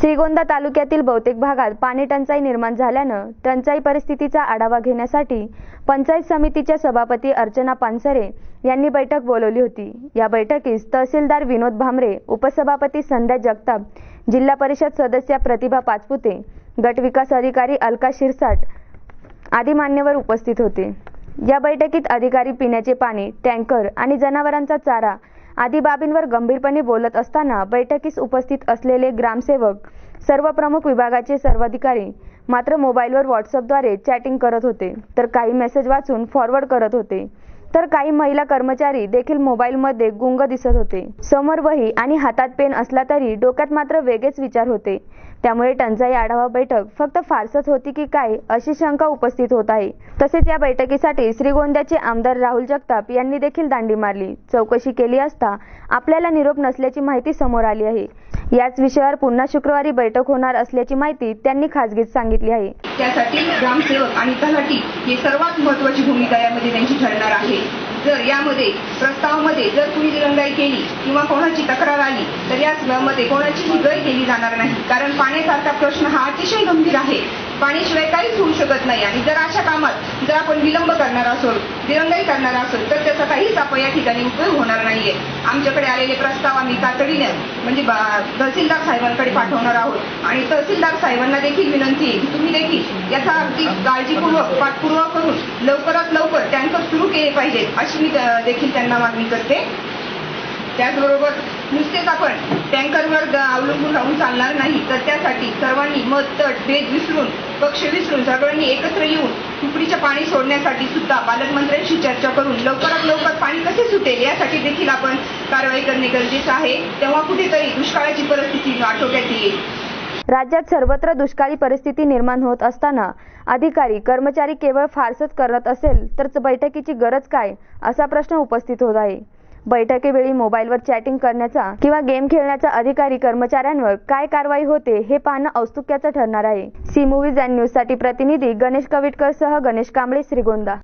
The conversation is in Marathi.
श्रीगोंदा तालुक्यातील बहुतेक भागात पाणी टंचाई निर्माण झाल्यानं टंचाई परिस्थितीचा आढावा घेण्यासाठी पंचायत समितीच्या सभापती अर्चना पानसरे यांनी बैठक बोलवली होती. या बैठकीस तहसीलदार विनोद भामरे उपसभापती संध्या जगताप जिल्हा परिषद सदस्या प्रतिभा पाचपुते गट विकास अधिकारी अलका शिरसाट आदी मान्यवर उपस्थित होते. या बैठकीत अधिकारी पिण्याचे पाणी टँकर आणि जनावरांचा चारा आदी बाबींवर गंभीरपणे बोलत असताना बैठकीस उपस्थित असलेले ग्रामसेवक सर्व प्रमुख विभागाचे सर्वाधिकारी मात्र मोबाईलवर व्हॉट्सअपद्वारे चॅटिंग करत होते. तर काही मेसेज वाचून फॉरवर्ड करत होते. तर काही महिला कर्मचारी देखील मोबाईलमध्ये गुंग दिसत होते. समोर वही आणि हातात पेन असला तरी डोक्यात मात्र वेगळेच विचार होते. त्यामुळे टंचाई आढावा बैठक फक्त फारसच होती की काय अशी शंका उपस्थित होत आहे. तसेच या बैठकीसाठी श्रीगोंद्याचे आमदार राहुल जगताप यांनी देखील दांडी मारली. चौकशी केली असता आपल्याला निरोप नसल्याची माहिती समोर आली आहे. याच विषयावर पुन्हा शुक्रवारी बैठक होणार असल्याची माहिती त्यांनी खासगीत सांगितली आहे. त्यासाठी ग्रामसेवक आणि तलाठी हे सर्वात महत्वाची भूमिका यामध्ये त्यांची ठरणार आहे. जर यामध्ये प्रस्तावामध्ये जर कुणी दिरंगाई केली किंवा कोणाची तक्रार आली तर यामध्ये कोणाचीही गय केली जाणार नाही. कारण पाण्यासारखा प्रश्न हा अतिशय गंभीर आहे. पाण्याशिवाय काहीच होऊ शकत नाही आणि जर अशा कामात जर आपण विलंब करणार असो दिरंगाई करणार असो तर त्याचा काहीच या ठिकाणी उपयोग होणार नाहीये. आमच्याकडे आलेले प्रस्ताव आम्ही तातडीने म्हणजे तहसीलदार साहेबांकडे पाठवणार आहोत. आणि तहसीलदार साहेबांना देखील विनंती आहे की तुम्ही देखील याचा अगदी काळजीपूर्वक पाठपुरावा करून लवकरात लवकर टँकर सुरू केले पाहिजेत अशी मी देखील त्यांना मागणी करते. त्याचबरोबर नुसतेच आपण टँकरवर अवलंबून राहून चालणार नाही तर त्यासाठी सर्वांनी भेद विसरून पक्ष विसरून सगळ्यांनी एकत्र येऊन तुकडीचे पाणी सोडण्यासाठी सुद्धा पालकमंत्र्यांशी चर्चा करून लवकरात लवकर पाणी कसे सुटेल यासाठी देखील आपण कारवाई करणे गरजेचं आहे. तेव्हा कुठेतरी दुष्काळाची परिस्थिती आटोक्यात येईल. राज्यात सर्वत्र दुष्काळी परिस्थिती निर्माण होत असताना अधिकारी कर्मचारी केवळ फारसच करत असेल तर बैठकीची गरज काय? असा प्रश्न उपस्थित होत आहे. बैठकीवेळी मोबाईलवर चॅटिंग करण्याचा किंवा गेम खेळण्याचा अधिकारी कर्मचाऱ्यांवर काय कारवाई होते हे पाहणं औत्सुक्याचं ठरणार आहे. सी मूव्हीज अँड न्यूजसाठी प्रतिनिधी गणेश कविटकर सह गणेश कांबळे श्रीगोंदा.